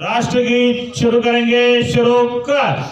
राष्ट्रगीत शुरू करेंगे शुरू कर।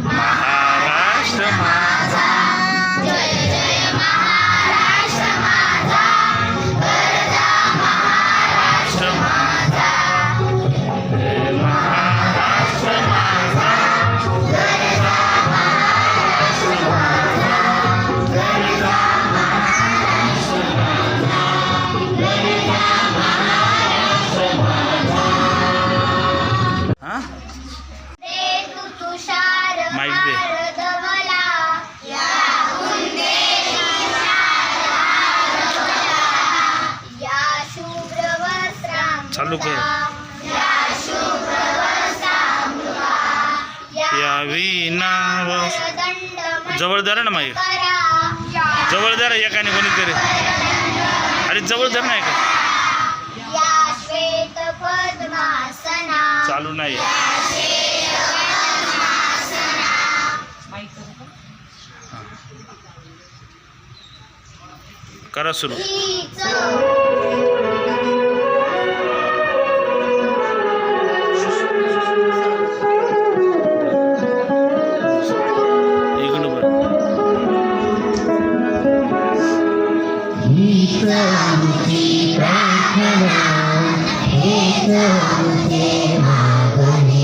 Mama. विना बस जवळ धरा ना माई? जवळ धरा एकाने कोणीतरी. अरे जवळ धर नाही का? चालू नाही. करा सुरू. Thank you.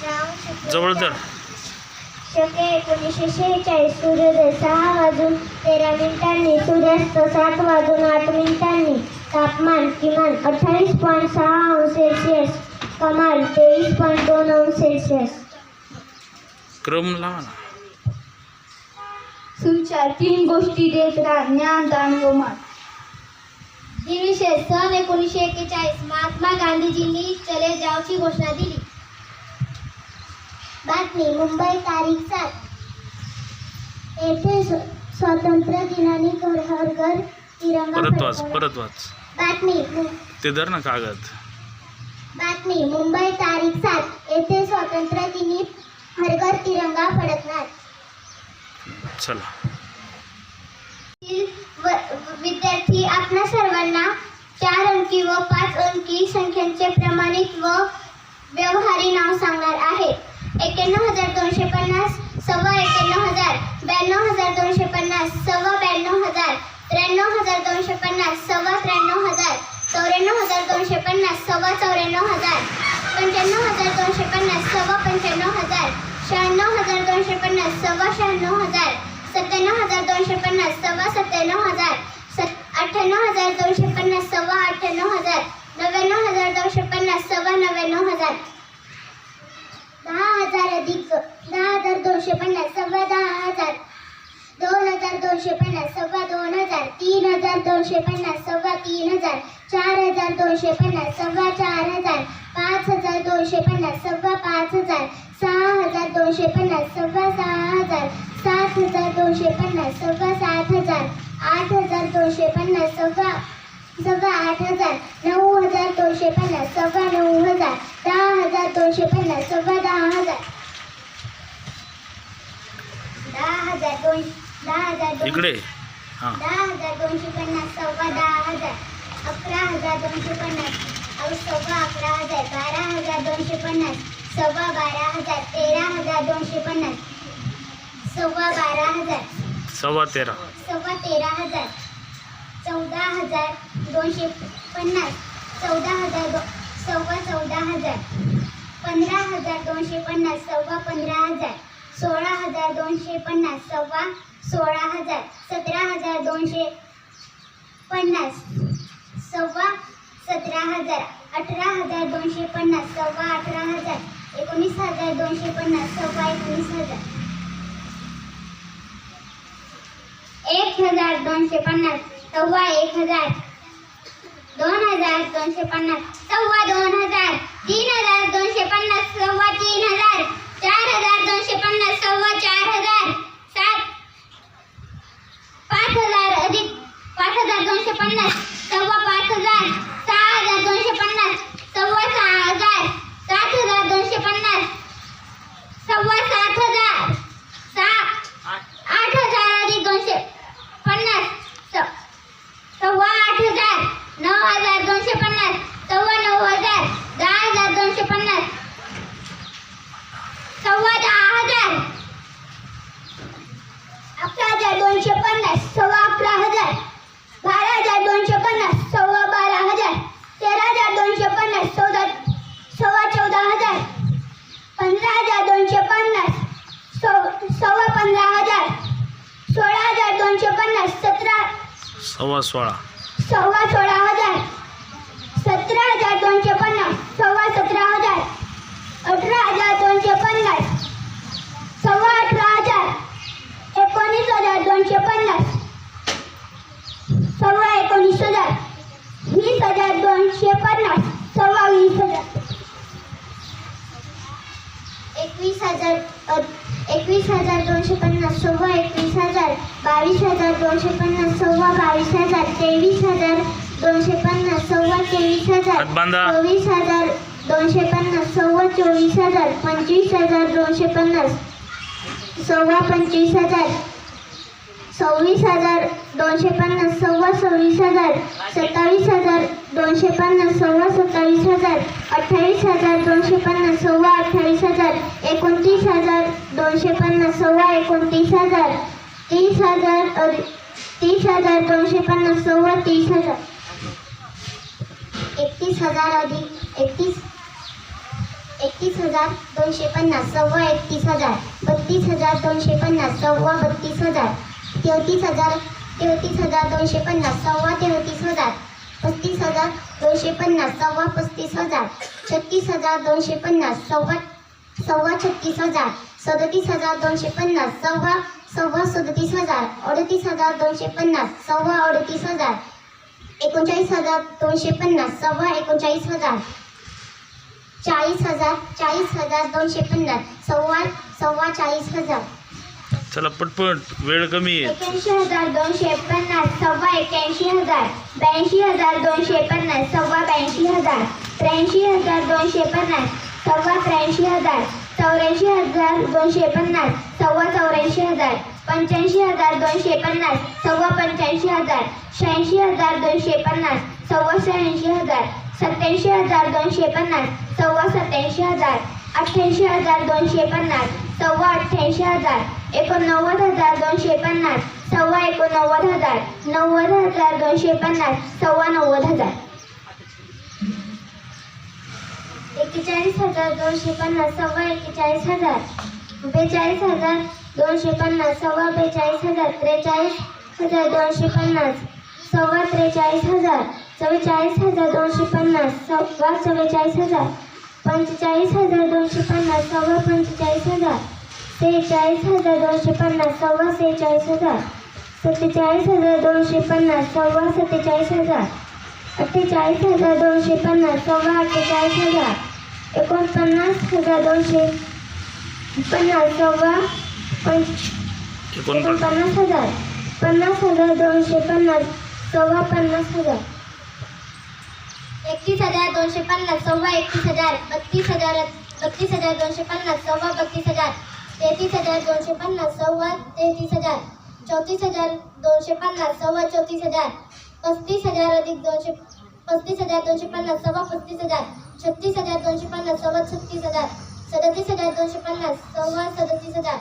श्रावण शुक्ल जवळ धर शके एकोणीसशे शेहेचाळीस सूर्योदय सहा वाजून तेरा मिनिटांनी सूर्यास्त सात वाजून आठ मिनिटांनी तापमान किमान अठ्ठावीस पॉईंट सहा अंश सेल्सिअस कमाल तेवीस पॉईंट दोन अंश सेल्सिअस क्रम लावा ना. सुविचार तीन गोष्टी देत राहा. ज्ञान दान व मान. दिनविशेष सन एकोणीसशे एक्केचाळीस महात्मा गांधीजींनी चले जावची घोषणा दिली। बातमी मुंबई तारीख सात। येथे स्व- स्वातंत्र्य दिनाने घर हर घर तिरंगा परत वाच फडकवला. परत वाच. बातमी ते धर ना कागद. बातमी मुंबई तारीख सात. येथे स्वातंत्र्य दिनी हर घर तिरंगा फडकणार. चला. विद्यार्थी आपणा सर्वांना चार अंकी व पाच अंकी संख्यांचे प्रमाणित व व्यवहारी नाव सांगणार आहेत एक्याण्णव हजार दोनशे पन्नास सव्वा एक्याण्णव हजार ब्याण्णव हजार दोनशे पन्नास सव्वा ब्याण्णव हजार त्र्याण्णव हजार दोनशे पन्नास सव्वा त्र्याण्णव हजार चौऱ्याण्णव हजार दोनशे पन्नास सव्वा चौऱ्याण्णव हजार पंच्याण्णव हजार दोनशे पन्नास सव्वा पंच्याण्णव हजार शहाण्णव हजार दोनशे पन्नास सव्वा शहाण्णव हजार सत्त्याण्णव हजार दोनशे पन्नास सव्वा सत्त्याण्णव हजार सत् अठ्ठ्याण्णव हजार दोनशे पन्नास सव्वा अठ्ठ्याण्णव हजार नव्याण्णव हजार दोनशे पन्नास सव्वा नव्याण्णव हजार. दहा हजार अधिक दहा हजार दोनशे पन्नास सव्वा दहा हजार. दोन हजार दोनशे पन्नास सव्वा दोन हजार. तीन हजार दोनशे पन्नास सव्वा तीन हजार. चार हजार दोनशे पन्नास सव्वा चार हजार. पाच हजार दोनशे पन्नास सव्वा पाच हजार. सहा हजार दोनशे पन्नास सव्वा सहा हजार. सात हजार दोनशे पन्नास सव्वा सात हजार आठ हजार दोनशे पन्नास सव्वा सव्वा आठ हजार नऊ हजार दोनशे पन्नास सव्वा नऊ हजार दहा हजार दोनशे पन्नास सव्वा दहा हजार. दहा हजार दोन दहा हजार इकडे. हां. दहा हजार दोनशे पन्नास सव्वा दहा हजार अकरा हजार दोनशे पन्नास सव्वा अकरा हजार बारा हजार दोनशे पन्नास सव्वा बारा हजार तेरा हजार दोनशे पन्नास. सव्वा बारा हजार. सव्वा तेरा. सव्वा तेरा हजार. चौदा हजार दोनशे पन्नास. चौदा हजार दो सव्वा चौदा हजार. पंधरा हजार दोनशे पन्नास. सव्वा पंधरा हजार. सोळा हजार दोनशे पन्नास. सव्वा सोळा हजार. सतरा हजार दोनशे पन्नास. सव्वा सतरा हजार. अठरा हजार दोनशे पन्नास. सव्वा अठरा हजार. एकोणीस हजार दोनशे पन्नास. सव्वा एकोणीस हजार. एक हजार दोनशे पन्नास सव्वा एक हजार. दोन हजार दोनशे पन्नास सव्वा दोन हजार. तीन हजार दोनशे पन्नास सव्वा तीन हजार. चार हजार दोनशे पन्नास सव्वा चार हजार. सात पाच हजार अधिक पाच हजार दोनशे पन्नास सव्वा पाच हजार सहा हजार दोनशे पन्नास सव्वा सहा हजार सात हजार दोनशे पन्नास सव्वा सात हजार सहा आठ हजार अधिक दोनशे पन्नास स- सव्वा आठ हजार नऊ हजार दोनशे पन्नास सव्वा नऊ हजार दहा हजार दोनशे पन्नास सव्वा दहा हजार अकरा हजार दोनशे पन्नास सव्वा अकरा हजार बारा हजार दोनशे पन्नास सव्वा बारा हजार तेरा हजार दोनशे पन्नास चौदा सव्वा चौदा हजार पंधरा हजार दोनशे पन्नास सव- सव्वा पंधरा हजार सोळा हजार दोनशे पन्नास सतरा सव्वा सोळा. सव्वा सोळा हजार. सतरा हजार दोनशे पन्नास. सव्वा सतरा हजार. अठरा हजार दोनशे पन्नास. सव्वा अठरा हजार. एकोणीस हजार दोनशे पन्नास. सव्वा एकोणीस हजार. वीस हजार दोनशे पन्नास. सव्वा वीस हजार. एकवीस हजार. एकवीस हजार दोनशे पन्नास सव्वा एकवीस हजार बावीस हजार दोनशे पन्नास सव्वा बावीस हजार तेवीस हजार दोनशे पन्नास सव्वा तेवीस हजार. चोवीस हजार दोनशे पन्नास सव्वा चोवीस हजार पंचवीस हजार दोनशे पन्नास सव्वा पंचवीस हजार सव्वीस हजार दोनशे पन्नास सव्वा सव्वीस हजार सत्तावीस हजार दोनशे पन्नास सव्वा सत्तावीस हजार अठ्ठावीस हजार दोनशे पन्नास सव्वा अठ्ठावीस हजार एकोणतीस हजार दोनशे पन्नास सव्वा एकोणतीस हजार. तीस हजार अ- तीस हजार दोनशे पन्नास सव्वा तीस हजार. एकतीस हजार अधिक एकतीस एकतीस हजार दोनशे पन्नास सव्वा एकतीस हजार. बत्तीस हजार दोनशे पन्नास सव्वा बत्तीस हजार. तेहतीस हजार तेहतीस हजार दोनशे पन्नास सव्वा तेहतीस हजार. पस्तीस हजार दोनशे पन्नास सव्वा पस्तीस हजार. छत्तीस हजार दोनशे पन्नास सव्वा सव्वा छत्तीस हजार. सदतीस हजार दोनशे पन्नास सव्वा सव्वा सदतीस हजार अडतीस हजार दोनशे पन्नास सव्वा अडतीस हजार एकोणचाळीस हजार दोनशे पन्नास सव्वा एकोणचाळीस हजार चाळीस हजार चाळीस हजार दोनशे पन्नास सव्वा सव्वा चाळीस हजार. चला पटपट वेळ कमी आहे. एक्याऐंशी हजार दोनशे पन्नास सव्वा एक्याऐंशी हजार ब्याऐंशी हजार दोनशे पन्नास सव्वा ब्याऐंशी हजार त्र्याऐंशी हजार दोनशे पन्नास सव्वा त्र्याऐंशी हजार चौऱ्याऐंशी हजार दोनशे पन्नास सव्वा चौऱ्याऐंशी हजार पंच्याऐंशी हजार दोनशे पन्नास सव्वा पंच्याऐंशी हजार शहाऐंशी हजार दोनशे पन्नास सव्वा शहाऐंशी हजार सत्याऐंशी हजार दोनशे पन्नास सव्वा सत्याऐंशी हजार अठ्ठ्याऐंशी हजार दोनशे पन्नास सव्वा अठ्ठ्याऐंशी हजार एकोणनव्वद हजार दोनशे पन्नास सव्वा एकोणनव्वद हजार नव्वद हजार दोनशे पन्नास सव्वा नव्वद हजार. एकेचाळीस हजार दोनशे पन्नास सव्वा एकेचाळीस हजार. बेचाळीस हजार दोनशे पन्नास सव्वा बेचाळीस हजार. त्रेचाळीस हजार दोनशे पन्नास सव्वा त्रेचाळीस हजार. चव्वेचाळीस हजार दोनशे पन्नास सव्वा चव्वेचाळीस हजार. पंचेचाळीस हजार दोनशे पन्नास सव्वा पंचेचाळीस हजार. सेहेचाळीस हजार दोनशे पन्नास सव्वा सेहेचाळीस हजार. सत्तेचाळीस हजार दोनशे पन्नास सव्वा सत्तेचाळीस हजार. अठ्ठेचाळीस हजार दोनशे पन्नास सव्वा अठ्ठेचाळीस हजार. एकोणपन्नास हजार दोनशे पन्नास सव्वा एकोणपन्नास हजार. पन्नास हजार दोनशे पन्नास सव्वा पन्नास हजार. एकतीस हजार दोनशे पन्नास सव्वा एकतीस हजार. बत्तीस हजार बत्तीस हजार दोनशे पन्नास सव्वा बत्तीस हजार. तेहतीस हजार दोनशे पन्नास सव्वा तेहतीस हजार. चौतीस हजार दोनशे पन्नास सव्वा चौतीस हजार. पस्तीस हजार अधिक दोनशे पस्तीस हजार दोनशे पन्नास सव्वा पस्तीस हजार. छत्तीस हजार दोनशे पन्नास सव्वा छत्तीस हजार सदतीस हजार दोनशे पन्नास सव्वा सदतीस हजार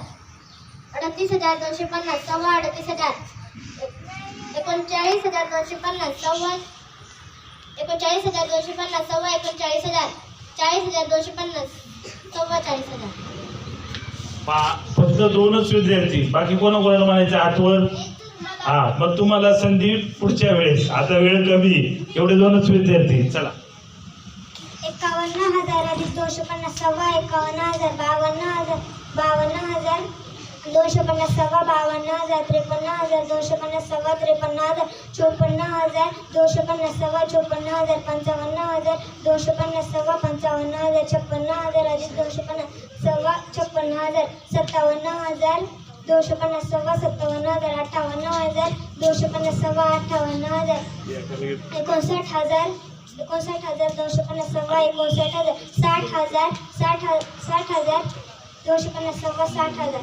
अडतीस हजार दोनशे पन्नास सव्वा अडतीस हजार एकोणचाळीस हजार दोनशे पन्नास सव्वा एकोणचाळीस हजार दोनशे पन्नास सव्वा एकोणचाळीस हजार चाळीस हजार दोनशे पन्नास सव्वा चाळीस हजार. फक्त दोनच विद्यार्थी बाकी कोणा कोणाला म्हणायचं? आठवण? हा मग तुम्हाला संधी पुढच्या वेळेस. आता वेळ कमी एवढे दोनच विद्यार्थी. चला. एकावन्न हजार अधिक दोनशे पन्नास सव्वा एकावन्न हजार बावन्न हजार बावन्न हजार. दोनशे पन्नास सव्वा बावन्न हजार त्रेपन्न हजार दोनशे पन्नास सव्वा त्रेपन्न हजार चोपन्न हजार दोनशे पन्नास सव्वा चोपन्न हजार पंचावन्न हजार दोनशे पन्नास सव्वा पंचावन्न हजार छप्पन्न हजार अधिक दोनशे पन्नास सव्वा छप्पन्न हजार सत्तावन्न हजार दोनशे पन्नास सव्वा सत्तावन्न हजार अठ्ठावन्न हजार दोनशे पन्नास सव्वा अठ्ठावन्न हजार एकोणसाठ हजार एकोणसाठ हजार दोनशे पन्नास सव्वा एकोणसाठ हजार साठ हजार साठ हजार साठ हजार दोनशे पन्नास सव्वा साठ हजार.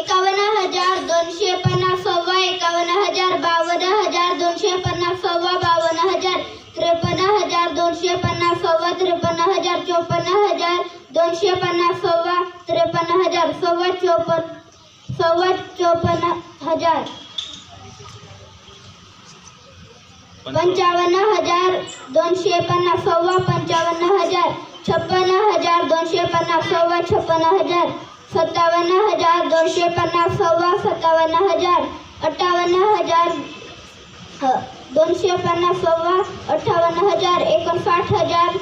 एकावन्न हजार दोनशे पन्नास सव्वा एकावन्न हजार बावन्न हजार दोनशे पन्नास सव्वा बावन्न हजार त्रेपन्न हजार दोनशे पन्नास सव्वा त्रेपन्न हजार चोपन्न हजार दोनशे पन्नास सव्वा त्रेपन्न हजार सव्वा चोपन्न सव्वा चोपन्न हजार. पंचावन्न हज़ार दोनशे पन्नास सव्वा पंचावन्न हज़ार छप्पन्न हज़ार दोनशे पन्नास सव्वा छप्पन्न हज़ार सत्तावन्न हज़ार दोनशे पन्नास सव्वा सत्तावन्न हज़ार अठ्ठावन्न हज़ार दोनशे पन्नास सव्वा अठ्ठावन्न हज़ार एकोणसाठ हज़ार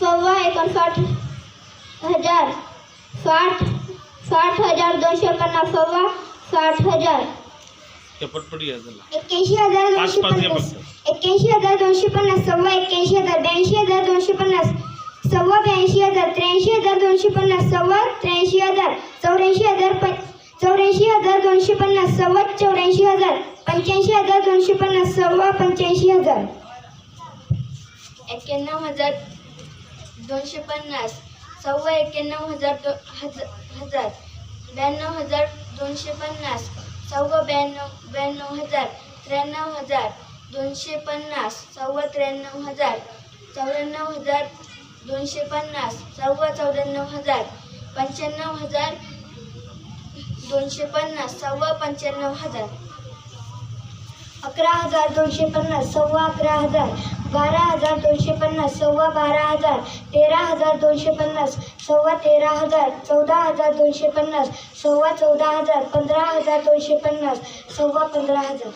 सव्वा एकोणसाठ हज़ार साठ साठ हज़ार दोनशे पन्नास सव्वा साठ हज़ार पटपट घ्या चला एक्क्याऐंशी हजार पाच दोनशे पाच घ्या पन्नास. एक्क्याऐंशी हजार दोनशे पन्नास सव्वा एक्क्याऐंशी हजार ब्याऐंशी हजार दोनशे पन्नास. सव्वा ब्याऐंशी हजार त्र्याऐंशी हजार दोनशे पन्नास. सव्वा त्र्याऐंशी हजार चौऱ्याऐंशी हजार प चौऱ्याऐंशी हजार दोनशे पन्नास. सव्वा चौऱ्याऐंशी हजार पंच्याऐंशी हजार दोनशे पन्नास. सव्वा पंच्याऐंशी हजार. एक्क्याण्णव हजार दोनशे पन्नास. सव्वा एक्क्याण्णव हजार दो हजार हजार. ब्याण्णव हजार दोनशे पन्नास. सव्वा ब्याण्णव ब्याण्णव हजार त्र्याण्णव हजार दोनशे पन्नास सव्वा त्र्याण्णव हजार चौऱ्याण्णव हजार दोनशे पन्नास सव्वा चौऱ्याण्णव हजार पंच्याण्णव हजार दोनशे पन्नास सव्वा पंच्याण्णव हजार. अकरा हजार दोनशे पन्नास सव्वा अकरा हजार. बारा हजार दोनशे पन्नास सव्वा बारा हजार. तेरा हजार दोनशे पन्नास सव्वा तेरा हजार. चौदा हजार दोनशे पन्नास सव्वा चौदा हजार. पंधरा हजार दोनशे पन्नास सव्वा पंधरा हजार.